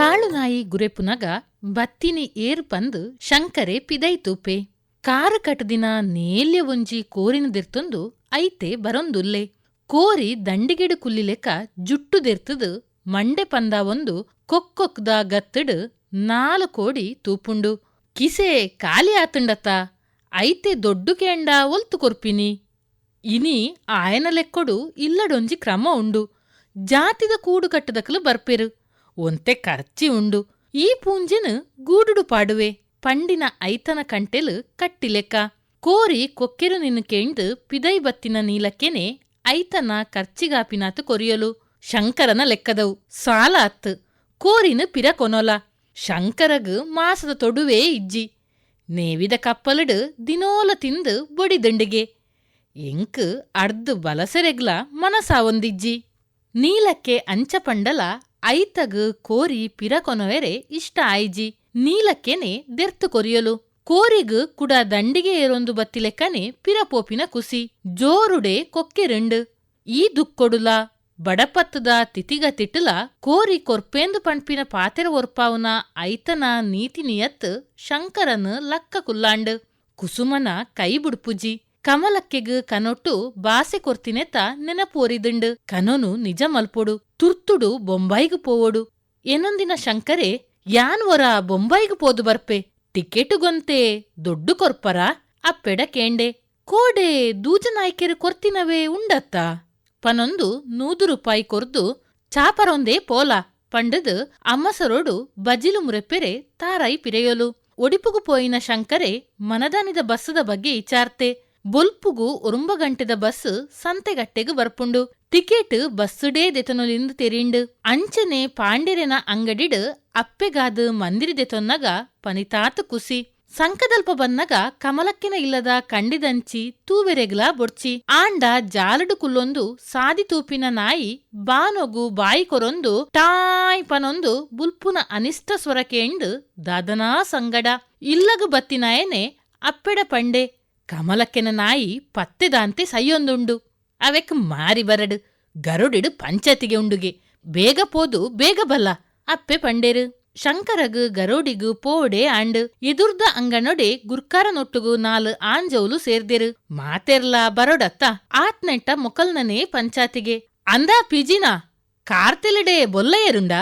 ಕಾಳುನಾಯಿ ಗುರೆಪುನಗ ಬತ್ತಿನಿ ಏರು ಪಂದು ಶಂಕರೆ ಪಿದೈತೂಪೆ ಕಾರು ಕಟದಿನ ನೇಲ್ಯ ಒಂಜಿ ಕೋರಿನದಿರ್ತೊಂದು ಐತೆ ಬರೊಂದುಲ್ಲೆ. ಕೋರಿ ದಂಡಿಗೆಡು ಜುಟ್ಟು ದಿರ್ತದು ಮಂಡೆ ಪಂದ ಒಂದು ಕೊಕ್ಕೊಕ್ದ ಗತ್ತಡು ನಾಲು ಕೋಡಿ ತೂಪುಂಡು. ಕಿಸೆ ಖಾಲಿ ಆತುಂಡತ, ಐತೆ ದೊಡ್ಡು ಕೇಂಡ ಒಲ್ತು ಕೊರ್ಪಿನಿ. ಇನಿ ಆಯನ ಲೆಕ್ಕೊಡು ಇಲ್ಲಡೊಂಜಿ ಕ್ರಮ ಉಂಡು. ಜಾತಿದ ಕೂಡು ಕಟ್ಟದಕಲು ಬರ್ಪೆರು. ಒಂತೆ ಖರ್ಚಿ ಉಂಡು. ಈ ಪೂಂಜೆನು ಗೂಡುಡು ಪಾಡುವೆ. ಪಂಡಿನ ಐತನ ಕಂಟೆಲು ಕಟ್ಟಿಲೆಕ್ಕ. ಕೋರಿ ಕೊಕ್ಕೆರು ನಿನ್ನು ಕೆಂಡು ಪಿದೈ ಬತ್ತಿನ ನೀಲಕ್ಕೆನೆ ಐತನ ಕರ್ಚಿಗಾಪಿನಾತು ಕೊರಿಯಲು. ಶಂಕರನ ಲೆಕ್ಕದವು. ಸಾಲ ಅತ್ತು. ಕೋರಿನು ಪಿರ ಕೊನೊಲ. ಶಂಕರಗ ಮಾಸದ ತೊಡುವೇ ಇಜ್ಜಿ. ನೇವಿದ ಕಪ್ಪಲಡು ದಿನೋಲ ತಿಂದು ಬೊಡಿದಂಡಿಗೆ ಎಂಕ್ ಅರ್ಧ ಬಲಸೆರೆಗ್ಲ ಮನಸಾ ಒಂದಿಜ್ಜಿ. ನೀಲಕ್ಕೆ ಅಂಚ ಪಂಡಲ ಐತಗ್ ಕೋರಿ ಪಿರ ಕೊನವೆರೆ ಇಷ್ಟ ಆಯ್ಜಿ. ನೀಲಕ್ಕೆನೆ ದೆರ್ತು ಕೊರಿಯಲು. ಕೋರಿಗ್ ಕುಡ ದಂಡಿಗೆ ಏರೊಂದು ಬತ್ತಿಲೆಕ್ಕನೆ ಪಿರಪೋಪಿನ ಕುಸಿ. ಜೋರುಡೆ ಕೊಕ್ಕೆ ರೆಂಡು. ಈ ದುಕ್ಕೊಡುಲ ಬಡಪತ್ತದ ತಿತಿಗ ತಿಟ್ಟುಲ. ಕೋರಿ ಕೊರ್ಪೇಂದು ಪಂಪಿನ ಪಾತೆರ ಒರ್ಪಾವುನ ಐತನ ನೀತಿ ನಿಯತ್ ಶಂಕರನ್ ಲಕ್ಕ ಕುಲ್ಲಾಂಡ್. ಕುಸುಮನ ಕೈ ಬುಡ್ಪುಜಿ. ಕಮಲಕ್ಕೆಗ್ ಕನೊಟ್ಟು ಬಾಸೆ ಕೊರ್ತಿನೆತ್ತ ನೆನಪೋರಿದುಂಡು. ಕನೊನು ನಿಜ ಮಲ್ಪೊಡು, ತುರ್ತುಡು ಬೊಂಬಾಯಿಗು ಪೋವೊಡು. ಏನೊಂದಿನ ಶಂಕರೆ, ಯಾನ್ ವರ ಬೊಂಬಾಯಿಗು ಪೋದು ಬರ್ಪೆ? ಟಿಕೆಟು ಗೊಂತೆ, ದೊಡ್ಡು ಕೊರ್ಪರ, ಅಪ್ಪೆಡ ಕೇಂಡೆ. ಕೋಡೆ ದೂಜನಾಯ್ಕೆರೆ ಕೊರ್ತಿನವೇ ಉಂಡತ್ತ? ಪನೊಂದು ನೂದು ರೂಪಾಯಿ ಕೊರ್ದು, ಚಾಪರೊಂದೇ ಪೋಲ. ಪಂಡದು ಅಮ್ಮಸರೋಡು ಬಜಿಲು ಮುರೆಪ್ಪೆರೆ ತಾರಾಯಿ ಪಿರೆಯೊಲು. ಒಡಿಪುಗು ಪೋಯಿನ ಶಂಕರೆ, ಮನದಾನಿದ ಬಸ್ಸದ ಬಗ್ಗೆ ಇಚಾರ್ತೆ ಬೊಲ್ಪುಗು ಒರುಂಬ ಗಂಟೆದ ಬಸ್ ಸಂತೆಗಟ್ಟೆಗು ಬರ್ಪುಂಡು. ಟಿಕೆಟ್ ಬಸ್ಸುಡೇ ದೆತನೊಲಿಂದು ತೆರಿಂಡು. ಅಂಚನೆ ಪಾಂಡೆರೆನ ಅಂಗಡಿಡ್ ಅಪ್ಪೆಗಾದ್ ಮಂದಿರಿ ದೆತೊನ್ನಗ ಪನಿತಾತು ಕುಸಿ. ಸಂಕದಲ್ಪ ಬನ್ನಗ ಕಮಲಕ್ಕಿನ ಇಲ್ಲದ ಕಂಡಿದಂಚಿ ತೂವೆರೆಗ್ಲ ಬೊಡ್ಚಿ. ಆಂಡ ಜಾಲಡು ಕುಲ್ಲೊಂದು ಸಾದಿ ತೂಪಿನ ನಾಯಿ ಬಾನೊಗು ಬಾಯಿ ಕೊರೊಂದು ಟಾಯ್ ಪನೊಂದು ಬುಲ್ಪುನ ಅನಿಷ್ಟ ಸ್ವರಕೆಂಡ್ ಕೇಂಡು ದಾದನಾ ಸಂಗಡ. ಇಲ್ಲಗು ಬತ್ತಿನಾಯನೆ ಅಪ್ಪೆಡ ಪಂಡೆ. ಕಮಲಕ್ಕೆನ ನಾಯಿ ಪತ್ತೆದಾಂತೆ ಸೈಯೊಂದುಂಡು. ಅವೆಕ್ ಮಾರಿ ಬರಡು, ಗರುಡಿಡು ಪಂಚಾಯತಿಗೆ ಉಂಡುಗೆ. ಬೇಗ ಪೋದು, ಬೇಗ ಬಲ್ಲ. ಅಪ್ಪೆ ಪಂಡೇರು. ಶಂಕರಗು, ಗರೋಡಿಗು ಪೋಡೆ ಅಂಡ್ ಎದುರ್ದ ಅಂಗನೊಡೆ ಗುರ್ಕಾರ ನೊಟ್ಟುಗು ನಾಲು ಆಂಜೌಲು ಸೇರ್ದೆರು. ಮಾತೆರ್ಲ ಬರೋಡತ್ತ, ಆತ್ನೆಟ್ಟ ಮೊಕಲ್ನನೇ ಪಂಚಾತಿಗೆ. ಅಂದ ಪಿಜಿನ, ಕಾರ್ತೆಲೆಡೆ ಬೊಲ್ಲಯ್ಯರುಂಡ.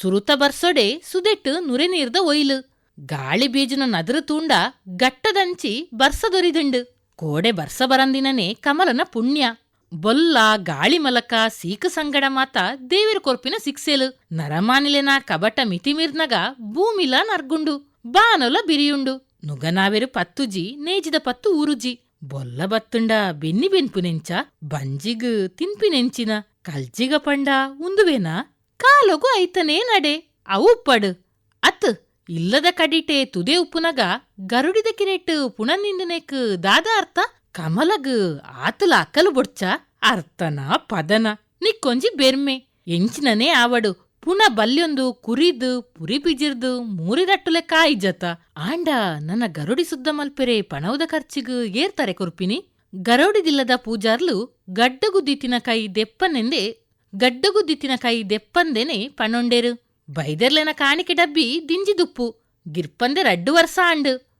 ಸುರುತ ಬರ್ಸೊಡೆ ಸುದೆಟ್ಟು ನುರೆ ನೀರ್ದ ಒಯ್ಲು. ಗಾಳಿ ಬೀಜನ ನದ್ರ ತೂಂಡ ಗಟ್ಟದಂಚಿ ಬರ್ಸದೊರಿದುಂಡು ಕೋಡೆ ಬರ್ಸ ಬರಂದಿನನೆ ಕಮಲನ ಪುಣ್ಯ. ಬೊಲ್ಲ, ಗಾಳಿ ಮಲಕ, ಸೀಕು ಸಂಗಡ ಮಾತ ದೇವಿರ ಕೊರ್ಪಿನ ಸಿಕ್ಸೆಲು. ನರಮಾನಿಲೆನ ಕಬಟ ಮಿತಿಮೀರ್ನಗ ಭೂಮಿಲ ನರ್ಗುಂಡು. ಬಾನೊಲ ಬಿರಿಯುಂಡು. ನುಗನಾವೆರು ಪತ್ತುಜಿ, ನೇಜಿದ ಪತ್ತು ಊರುಜಿ ಬೊಲ್ಲ ಬತ್ತುಂಡ ಬೆನ್ನಿ ನೆಂಚ, ಬಂಜಿಗ್ ತಿನ್ಪಿನೆಂಚಿನ ಕಲ್ಜಿಗ ಪಂಡ ಉಂದುವೇನ, ಕಾಲೊಗು ಐತನೇ ನಡೆ. ಅವು ಪಡು. ಅತ್ ಇಲ್ಲದ ಕಡಿಟೆ ತುದೆ ಉಪ್ಪುನಗ ಗರುಡಿದ ಕಿರೆಟ್ ಪುಣನಿಂದನೆಕ್ ದಾದ ಅರ್ಥ, ಕಮಲಗ್ ಆತುಲ ಅಕ್ಕಲು ಬೊಡ್ಚ ಅರ್ಥನ ಪದನ, ನಿಕ್ಕೊಂಜಿ ಬೆರ್ಮೆ. ಎಂಚಿನನೇ ಆವಡು ಪುನ ಬಲ್ಯೊಂದು ಕುರಿದು, ಪುರಿ ಪಿಜಿರ್ದು ಮೂರಿರಟ್ಟು ಲೆಕ್ಕ ಜತ. ಆಂಡ, ನನ್ನ ಗರುಡಿ ಸುದ್ದ ಮಲ್ಪೆರೆ ಪಣವದ ಖರ್ಚಿಗ್ ಏರ್ತಾರೆ ಕುರ್ಪಿನಿ. ಗರೋಡಿದಿಲ್ಲದ ಪೂಜಾರ್ಲು ಗಡ್ಡಗುದ್ದಿತ್ತಿನ ಕೈ ದೆಪ್ಪನೆಂದೆ ಗಡ್ಡಗುದ್ದಿತ್ತಿನ ಕೈ ದೆಪ್ಪಂದೆನೆ ಪಣೊಂಡೇರು. ಬೈದೆರ್ಲೆನ ಕಾಣಿಕೆ ಡಬ್ಬಿ ದಿಂಜಿದುಪ್ಪು ಗಿರ್ಪಂದೆ ರಡ್ಡು ವರ್ಷ ಆಂಡು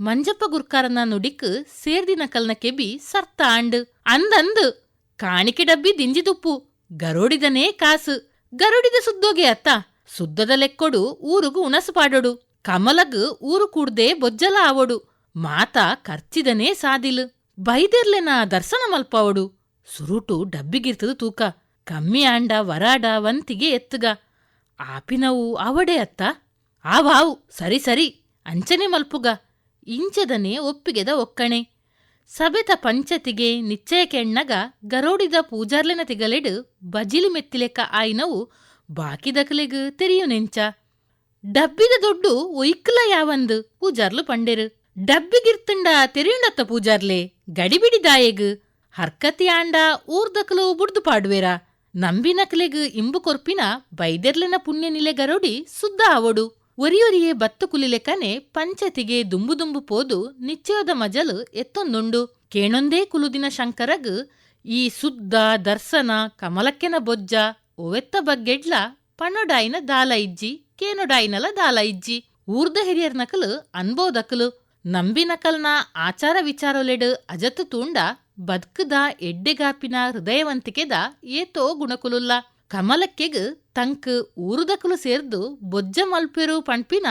ಮಂಜಪ್ಪ ಗುರ್ಕಾರನ ನುಡಿಕ್ ಸೇರ್ದಿನ ಕಲ್ನ ಕೆಬಿ ಸರ್ತ ಆಂಡು ಅಂದಂದು ಕಾಣಿಕೆ ಡಬ್ಬಿ ದಿಂಜಿದುಪ್ಪು ಗರೋಡಿದನೇ ಕಾಸು. ಗರುಡಿದ ಸುದ್ದೋಗೆ ಅತ್ತ, ಸುದ್ದದ ಲೆಕ್ಕೊಡು ಊರುಗು ಉಣಸು ಪಾಡೊಡು. ಕಮಲಗ್ ಊರು ಕೂಡ್ದೆ ಬೊಜ್ಜಲ ಆವೊಡು. ಮಾತ ಖರ್ಚಿದನೇ ಸಾದಿಲ್. ಬೈದೆರ್ಲೆನ ದರ್ಶನ ಮಲ್ಪಾವಡು. ಸುರುಟು ಡಬ್ಬಿಗಿರ್ತದು ತೂಕ. ಕಮ್ಮಿ ಆಂಡ, ವರಾಡ, ವಂತಿಗೆ ಎತ್ತುಗ. ಆಪಿನವು ಅವಡೆ ಅತ್ತ. ಆವಾವು ಸರಿ ಸರಿ, ಅಂಚನೆ ಮಲ್ಪುಗ. ಇಂಚದನೆ ಒಪ್ಪಿಗೆದ ಒಕ್ಕಣೆ. ಸಬೆತ ಪಂಚತಿಗೆ ನಿಶ್ಚಯ ಕೆಣ್ಣಗ ಗರೋಡಿದ ಪೂಜಾರ್ಲೆನ ತಿಗಲೆಡು ಬಜಿಲಿ ಮೆತ್ತಿಲೆಕ್ಕ ಆಯ್ನವು ಬಾಕಿದಕಲೆಗ್ ತೆರಿಯು ನೆಂಚ. ಡಬ್ಬಿದ ದೊಡ್ಡು ಒಯ್ಕಲ ಯಾವಂದು ಪೂಜಾರ್ಲು ಪಂಡೆರು. ಡಬ್ಬಿಗಿರ್ತಂಡ ತೆರಿಯುಂಡತ್ತ ಪೂಜಾರ್ಲೆ ಗಡಿಬಿಡಿ ದಾಯೆಗ್. ಹರ್ಕತಿ ಆಂಡ ಊರ್ದಕಲು ಬುಡ್ದು ಪಾಡುವೆರ. ನಂಬಿನಕಲೆಗ್ ಇಂಬು ಕೊರ್ಪಿನ ಬೈದೆರ್ಲೆನ ಪುಣ್ಯ ನಿಲೆ ಗರೋಡಿ ಸುದ್ದ ಅವಡು ಒರಿಯೊರಿಯೇ ಬತ್ತು ಕುಲಿಲೆಕ್ಕನೆ ಪಂಚತಿಗೆ ದುಂಬು ದುಂಬು ಪೋದು ನಿಶ್ಚಯದ ಮಜಲು ಎತ್ತೊಂದುಂಡು. ಕೇಣೊಂದೇ ಕುಲುದಿನ ಶಂಕರಗ್ ಈ ಸುದ್ದ ದರ್ಶನ ಕಮಲಕ್ಕೆನ ಬೊಜ್ಜ, ಒವೆತ್ತ ಬಗ್ಗೆಡ್ಲ ಪಣೊಡಾಯಿನ ದಾಲ ಇಜ್ಜಿ ಕೇನೊಡಾಯಿನಲ ದಾಲ ಇಜ್ಜಿ. ಊರ್ದ ಹಿರಿಯರ್ ನಕಲು ಅನ್ಬೋದಕಲು ನಂಬಿನಕಲ್ನ ಆಚಾರ ವಿಚಾರೊಲೆಡು ಅಜತ್ತು ತೂಂಡ ಬದ್ಕದ ಎಡ್ಡೆಗಾಪಿನ ಹೃದಯವಂತಿಕೆದ ಏತೋ ಗುಣಕುಲುಲ್ಲ. ಕಮಲಕ್ಕೆಗ್ ತಂಕ್ ಊರುದಕುಲು ಸೇರ್ದು ಬೊಜ್ಜ ಮಲ್ಪೆರು ಪಣ್ಪಿನ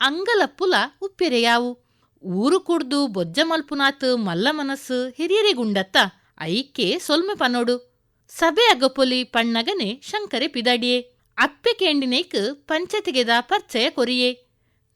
ಅಂಗಲಪ್ಪುಲ ಉಪ್ಪೆರೆಯಾವು. ಊರು ಕುಡ್ದು ಬೊಜ್ಜ ಮಲ್ಪುನಾತ್ ಮಲ್ಲ ಮನಸ್ಸು ಹಿರಿಯರಿಗುಂಡತ್ತ ಐಕೆ ಸೊಲ್ಮೆ ಪನೋಡು. ಸಭೆ ಅಗಪೊಲಿ ಪಣ್ಣಗನೆ ಶಂಕರೆ ಪಿದಾಡಿಯೇ. ಅಪ್ಪೆ ಕೇಂಡಿನೇಕ್ ಪಂಚತಿಗೆದ ಪರ್ಚಯ ಕೊರಿಯೇ.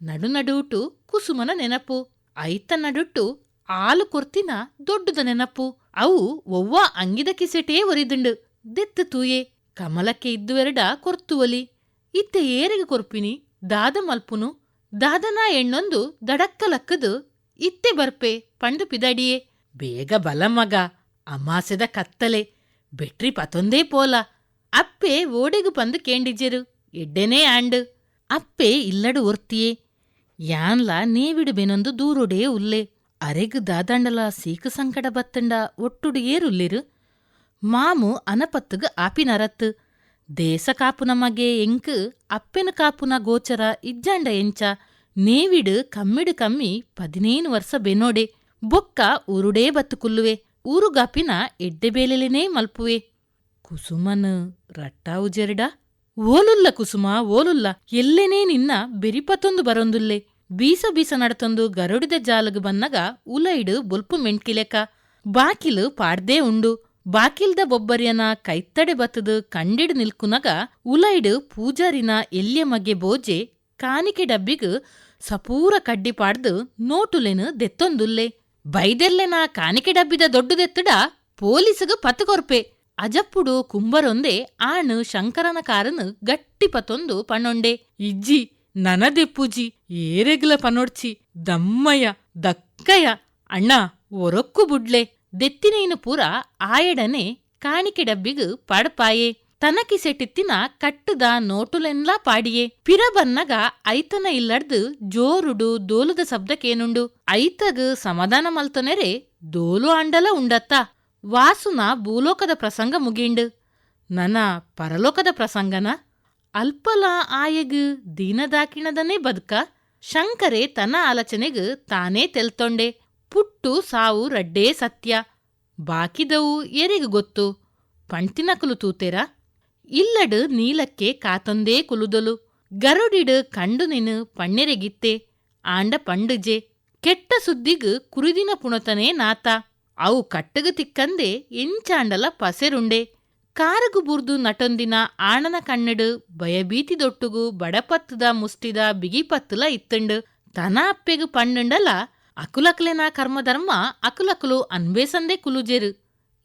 ನಡು ನಡುಟು ಕುಸುಮನ ನೆನಪು. ಐತ ನಡುಟ್ಟು ಆಲು ಕೊರ್ತಿನ ದೊಡ್ಡದ ನೆನಪು. ಅವು ಒವ್ವ ಅಂಗಿದ ಕಿಸೆಟೇ ಒರಿದುಂಡು. ದೆತ್ತ ತೂಯೆ, ಕಮಲಕ್ಕೆ ಇದ್ದುವೆರಡ ಕೊರ್ತುವಲಿ ಇತ್ತ ಏರೆಗೆ ಕೊರ್ಪಿನಿ, ದಾದ ಮಲ್ಪುನು. ದಾದನ ಎಣ್ಣೊಂದು ದಡಕ್ಕಲಕ್ಕದು ಇತ್ತೆ ಬರ್ಪೆ, ಪಂಡು ಪಿದಡಿಯೇ. ಬೇಗ ಬಲ ಮಗ, ಅಮಾಸೆದ ಕತ್ತಲೆ. ಬೆಟ್ರಿ ಪತೊಂದೇ ಪೋಲ. ಅಪ್ಪೆ ಓಡೆಗು ಪಂದು ಕೇಂಡಿಜರು. ಎಡ್ಡೆನೇ ಆಂಡು. ಅಪ್ಪೆ ಇಲ್ಲಡು ಒರ್ತಿಯೇ. ಯಾನ್ಲ ನೀವಿಡುಬೆನೊಂದು ದೂರುಡೇ ಉಲ್ಲೆ. ಅರೆಗು ದಾದಂಡಲ ಸೀಕ ಸಂಕಟ ಬತ್ತಂಡ ಒಟ್ಟುಡು ಏರುಲ್ಲಿರು? ಮಾಮು ಅನಪತ್ತುಗ ಆಪಿನರತ್ತು. ದೇಸ ಕಾಪುನ ಮಗೆ ಎಂಕ್, ಅಪ್ಪೆನ ಕಾಪುನ ಗೋಚರ ಇಜ್ಜಾಂಡ ಎಂಚ. ನೇವಿಡು ಕಮ್ಮಿಡು ಕಮ್ಮಿ ಪದಿನೇನು ವರ್ಷ ಬೆನೋಡೆ. ಬೊಕ್ಕ ಉರುಡೇ ಬತ್ತುಕುಲ್ಲುವೆ ಊರುಗಾಪಿನ ಎಡ್ಡೆ ಬೇಲೆಲೆನೇ ಮಲ್ಪುವೆ. ಕುಸುಮನ ರಟ್ಟಾವು ಜೆರಡ ಓಲುಲ್ಲ ಕುಸುಮ, ಓಲುಲ್ಲ, ಎಲ್ಲೆನೇ ನಿನ್ನ ಬೆರಿಪತ್ತೊಂದು ಬರೊಂದುಲ್ಲೆ. ಬೀಸ ಬೀಸ ನಡತೊಂದು ಗರುಡಿದ ಜಾಲಗ ಬನ್ನಗ ಉಲೈಡು ಬುಲ್ಪು ಮೆಣ್ಕಿಲೆಕ. ಬಾಕಿಲು ಪಾಡ್ದೇ ಉಂಡು. ಬಾಕಿಲ್ದ ಬೊಬ್ಬರಿಯನ ಕೈತ್ತಡೆ ಬತ್ತದು ಕಂಡಿಡು ನಿಲ್ಕುನಗ ಉಲೈಡು ಪೂಜಾರಿನ ಎಲ್ಯ ಮಗೆ ಬೋಜೆ ಕಾನಿಕೆ ಡಬ್ಬಿಗು ಸಪೂರ ಕಡ್ಡಿ ಪಾಡ್ದು ನೋಟುಲೆನು ದೆತ್ತೊಂದುಲ್ಲೆ. ಬೈದೆಲ್ಲೆನ ಕಾನಿಕೆ ಡಬ್ಬಿದ ದೊಡ್ಡದೆತ್ತಡ ಪೊಲೀಸಗು ಪೊಲೀಸಗ ಕೊರ್ಪೆ ಅಜಪ್ಪುಡು ಕುಂಬರೊಂದೆ ಆಣು ಶಂಕರನ ಕಾರನು ಗಟ್ಟಿ ಪತೊಂದು ಪಣ್ಣೊಂಡೆ. ಇಜ್ಜಿ ನನದೆಪ್ಪುಜಿ, ಏರೆಗ್ಲ ಪನೊಡ್ಚಿ, ದಮ್ಮಯ್ಯ, ದಕ್ಕಯ್ಯ, ಅಣ್ಣ, ಒರೊಕ್ಕು ಬುಡ್ಲೆ, ದೆತ್ತಿನೇನು ಪೂರ ಆಯಡನೆ ಕಾಣಿಕೆ ಡಬ್ಬಿಗು ಪಾಡಪಾಯೆ, ತನಕಿ ಸೆಟ್ಟಿತ್ತಿನ ಕಟ್ಟದ ನೋಟುಲೆನ್ಲಾ ಪಾಡಿಯೆ ಪಿರ ಬನ್ನಗ ಐತನ ಇಲ್ಲಡ್ದು ಜೋರುಡು ದೋಲುದ ಶಬ್ದಕ್ಕೇನುಂಡು ಐತಗ್ ಸಮಾಧಾನ ಮಲ್ತೊನೆರೆ ದೋಲು ಆಂಡಲ ಉಂಡತ್ತ, ವಾಸುನ ಭೂಲೋಕದ ಪ್ರಸಂಗ ಮುಗಿಂಡು, ನನ ಪರಲೋಕದ ಪ್ರಸಂಗನ ಅಲ್ಪಲ ಆಯಗ್ ದೀನದಾಕಿಣದನೇ ಬದುಕ ಶಂಕರೆ ತನ್ನ ಆಲೋಚನೆಗ್ ತಾನೇ ತೆಲ್ತೊಂಡೆ. ಪುಟ್ಟು ಸಾವು ರಡ್ಡೇ ಸತ್ಯ. ಬಾಕಿದವು ಎರಿಗ್ ಗೊತ್ತು. ಪಂಟಿನಕಲು ತೂತೆರ? ಇಲ್ಲಡ ನೀಲಕ್ಕೆ ಕಾತೊಂದೇ ಕುಲುದಲು. ಗರುಡಿಡು ಕಂಡು ನಿನ್ನ ಪಣ್ಣೆರೆಗಿತ್ತೆ. ಆಂಡ ಪಂಡುಜೆ. ಕೆಟ್ಟ ಸುದ್ದಿಗ್ ಕುರಿದಿನ ಪುಣತನೇ ನಾತ. ಅವು ಕಟ್ಟಗ ತಿಕ್ಕಂದೆ ಎಂಚಾಂಡಲ ಪಸೆರುಂಡೆ. ಕಾರಗು ಬುರ್ದು ನಟೊಂದಿನ ಆಣನ ಕಣ್ಣಡು ಭಯಭೀತಿದೊಟ್ಟುಗು ಬಡಪತ್ತದ ಮುಷ್ಟಿದ ಬಿಗಿಪತ್ತುಲ ಇತ್ತಂಡು ತನ ಅಪ್ಪೆಗು ಪಣ್ಣುಂಡಲ ಅಕುಲಕ್ಲೆನ ಕರ್ಮಧರ್ಮ ಅಕುಲಕುಲು ಅನ್ಬೇಸಂದೆ ಕುಲುಜೆರು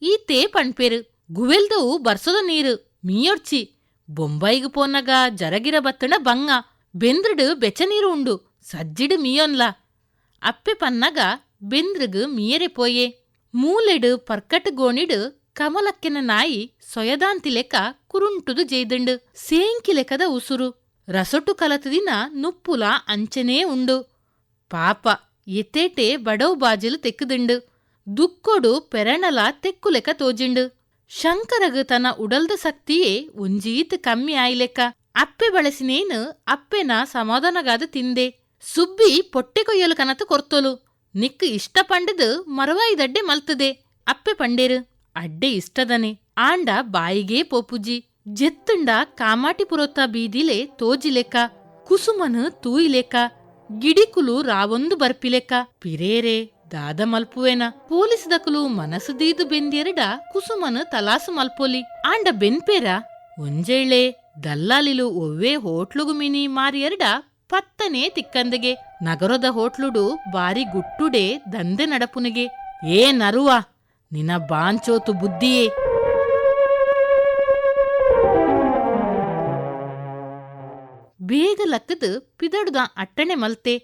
ಈತೇ ಪಣ್ಪೆರು ಗುವೆಲ್ದವು ಬರ್ಸೊದ ನೀರು ಮೀಯೊಡ್ಚಿ ಬೊಂಬೈಗು ಪೋನಗ ಜರಗಿರ ಬತ್ತಣ ಬಂಗ ಬೆಂದ್ರಡು ಬೆಚ್ಚ ನೀರು ಉಂಡು ಸಜ್ಜಿಡು ಮೀಯೊನ್ಲ ಅಪ್ಪೆ ಪನ್ನಗ ಬೆಂದ್ರಗು ಮೀಯರೆ ಪೋಯೆ ಮೂಲೆಡು ಪರ್ಕಟ್ ಗೋಣಿಡು ಕಮಲಕ್ಕೆನ ನಾಯಿ ಸೊಯದಾಂತಿ ಲೆಕ್ಕ ಕುರುಂಟುದು ಜೈದಂಡು. ಸೇಂಕಿ ಲೆಕ್ಕದ ಉಸುರು. ರಸೊಟ್ಟು ಕಲತದಿನ ನುಪ್ಪುಲ ಅಂಚನೇ ಉಂಡು. ಪಾಪ ಎತ್ತೇಟೆ ಬಡವು ಬಾಜಿಲು ತೆಕ್ಕುದುಂಡು. ದುಕ್ಕೊಡು ಪೆರಣಲ ತೆಕ್ಕು ಲೆಕ್ಕ ತೋಜಿಂಡು. ಶಂಕರಗ್ ತನ್ನ ಉಡಲ್ದ ಶಕ್ತಿಯೇ ಒಂಜೀತ್ ಕಮ್ಮಿ ಆಯ್ಲೆಕ್ಕ ಅಪ್ಪೆ ಬಳಸಿನೇನು ಅಪ್ಪೆನ ಸಮಾಧಾನಗಾದ ತಿಂದೆ. ಸುಬ್ಬಿ ಪೊಟ್ಟೆ ಕೊಯ್ಯಲು ಕನತು ಕೊರ್ತೊಲು. ನಿಕ್ ಇಷ್ಟ ಪಂಡದು ಮರವಾಯಿದಡ್ಡೆ ಮಲ್ತದೆ. ಅಪ್ಪೆ ಪಂಡೇರು. ಅಡ್ಡೆ ಇಷ್ಟದನೆ. ಆಂಡ ಬಾಯಿಗೇ ಪೋಪುಜಿ. ಜೆತ್ತುಂಡ ಕಾಮಾಟಿ ಪುರೊತ್ತ ಬೀದಿಲೆ ತೋಜಿಲೆಕ್ಕ ಕುಸುಮನು ತೂಯಿಲೆಕ್ಕ ಗಿಡಿಕುಲು ರಾವೊಂದು ಬರ್ಪಿಲೆಕ್ಕ ಪಿರೇರೆ, ದಾದ ಮಲ್ಪುವೆನ. ಪೊಲೀಸ್ ದಕಲು ಮನಸ್ಸು ದೀದು ಬೆಂದೆರಡ ಕುಸುಮನು ತಲಾಸು ಮಲ್ಪೊಲಿ. ಆಂಡ ಬೆನ್ಪೇರ ಒಂಜೇಳೆ ದಲ್ಲಾಲಿಲು ಒವ್ವೇ ಹೋಟ್ಲುಗು ಮಿನಿ ಮಾರಿಯರಡ ಪತ್ತನೇ ತಿಕ್ಕಂದಗೆ. ನಗರದ ಹೋಟ್ಲುಡು ಬಾರಿ ಗುಟ್ಟುಡೆ ದಂದೆ ನಡಪುನಿಗೆ. ಏ ನರುವ ನಿನ ಬಾಂಚೋತು ಬುದ್ಧಿಯೇ. ಬೇಗ ಲಕ್ಕದು ಪಿದಡುದ ಅಟ್ಟಣೆ ಮಲ್ತೆ.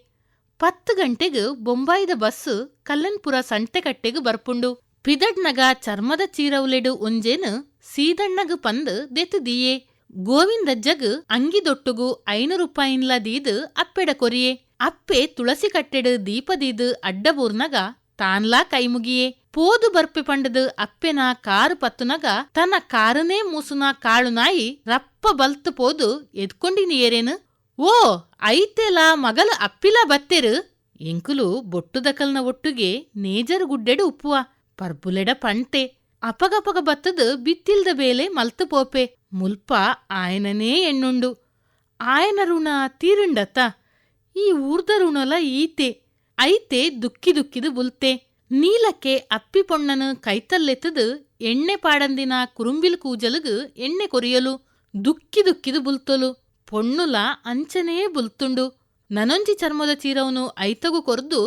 ಪತ್ತು ಗಂಟೆಗ್ ಬೊಂಬಾಯಿದ ಬಸ್ಸು ಕಲ್ಲನ್ಪುರ ಸಂಟೆಕಟ್ಟೆಗ್ ಬರ್ಪುಂಡು. ಪಿದಡ್ನಗ ಚರ್ಮದ ಚೀರವುಲೆಡು ಒಂಜೇನು ಸೀದಣ್ಣಗ್ ಪಂದ್ ದೆತ್ತು ದಿಯೇ ಗೋವಿಂದಜ್ಜಗ್ ಅಂಗಿದೊಟ್ಟುಗು ಐನು ರೂಪಾಯಿನ್ಲ ದೀದು ಅಪ್ಪೆಡ ಕೊರಿಯೇ. ಅಪ್ಪೆ ತುಳಸಿ ಕಟ್ಟೆಡು ದೀಪದೀದ್ ಅಡ್ಡಬೂರ್ನಗ ತಾನ್ಲಾ ಕೈಮುಗಿಯೇ. ಪೋದು ಬರ್ಪೆ ಪಂಡದು ಅಪ್ಪೆನ ಕಾರು ಪತ್ತುನಗ ತನ್ನ ಕಾರನೇ ಮೂಸುನ ಕಾಳು ನಾಯಿ ರಪ್ಪ ಬಲ್ತು ಪೋದು ಎದ್ಕೊಂಡಿನಿ ಏರೇನು? ಓ, ಐತೆಲ ಮಗಲ ಅಪ್ಪಿಲ ಬತ್ತೆರು? ಎಂಕುಲು ಬೊಟ್ಟುದಕಲ್ನ ಒಟ್ಟುಗೆ ನೇಜರ್ ಗುಡ್ಡೆಡು ಉಪ್ಪುವ ಪರ್ಬುಲೆಡ ಪಂಟೆ. ಅಪಗಪಗ ಬತ್ತದು ಬಿತ್ತಿಲ್ದ ಬೇಲೆ ಮಲ್ತು ಪೋಪೆ. ಮುಲ್ಪ ಆಯನನೇ ಎಣ್ಣುಂಡು. ಆಯನ ಋಣ ತೀರುಂಡತ್ತ. ಈ ಊರ್ದ ಋಣಲ ಈತೆ. ಐತೆ ದುಕ್ಕಿ ದುಕ್ಕಿದು ಬುಲ್ತೆ. ನೀಲಕ್ಕೆ ಅಪ್ಪಿ ಪೊಣ್ಣನು ಕೈತಲ್ಲೆತ್ತದು, ಎಣ್ಣೆ ಪಾಡಂದಿನ ಕುರುಂಬಿಲ್ ಕೂಜಲುಗು ಎಣ್ಣೆ ಕೊರಿಯಲು, ದುಕ್ಕಿ ದುಕ್ಕಿದು ಬುಲ್ತೊಲು, ಪೊಣ್ಣುಲ ಅಂಚನೇ ಬುಲ್ತುಂಡು. ನನೊಂಜಿ ಚರ್ಮದ ಚೀರವನು ಐತಗು ಕೊರ್ದು,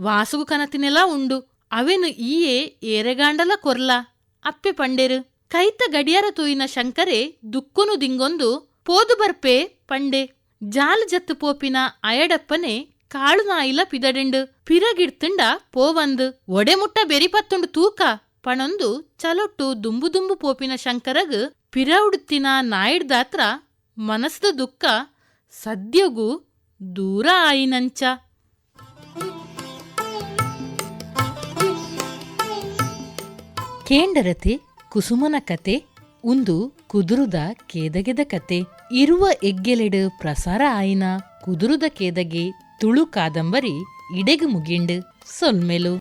ವಾಸುಗು ಕನತಿನೆಲ ಉಂಡು. ಅವೆನು ಈಯೇ ಏರೆಗಾಂಡಲ ಕೊರ್ಲ. ಅಪ್ಪೆ ಪಂಡೆರು, ಕೈತ ಗಡಿಯಾರ ತೂಯಿನ ಶಂಕರೆ ದುಕ್ಕುನು ದಿಂಗೊಂದು, ಪೋದು ಬರ್ಪೆ ಪಂಡೆ. ಜಾಲ್ ಜತ್ತು ಪೋಪಿನ ಅಯಡಪ್ಪನೆ ಕಾಳು ನಾಯಿಲ ಪಿದಡೆಂಡು, ಪಿರಗಿಡ್ತುಂಡ ಪೋವಂದು ಬೆರಿ ಬೆರಿಪತ್ತುಂಡು ತೂಕ. ಪಣೊಂದು ಚಲೊಟ್ಟು ದುಂಬು ದುಂಬು ಪೋಪಿನ ಶಂಕರಗ್ ಪಿರ ಉಡುತ್ತಿನ ನಾಯಿಡ್ದಾತ್ರ ಮನಸ್ದ ದುಃಖ, ಸದ್ಯಗೂ ದೂರ ಆಯಿನಂಚ. ಕೇಂಡರತೆ, ಕುಸುಮನ ಕತೆ, ಉಂದು ಕುದುರುದ ಕೇದಗೆದ ಕತೆ. ಇರುವ ಎಗ್ಗೆಲೆಡು ಪ್ರಸಾರ ಆಯಿನ ಕುದುರುದ ಕೇದಗೆ ತುಳು ಕಾದಂಬರಿ ಇಡೆಗು ಮುಗಿಂಡು ಸೊಲ್ಮೆಲು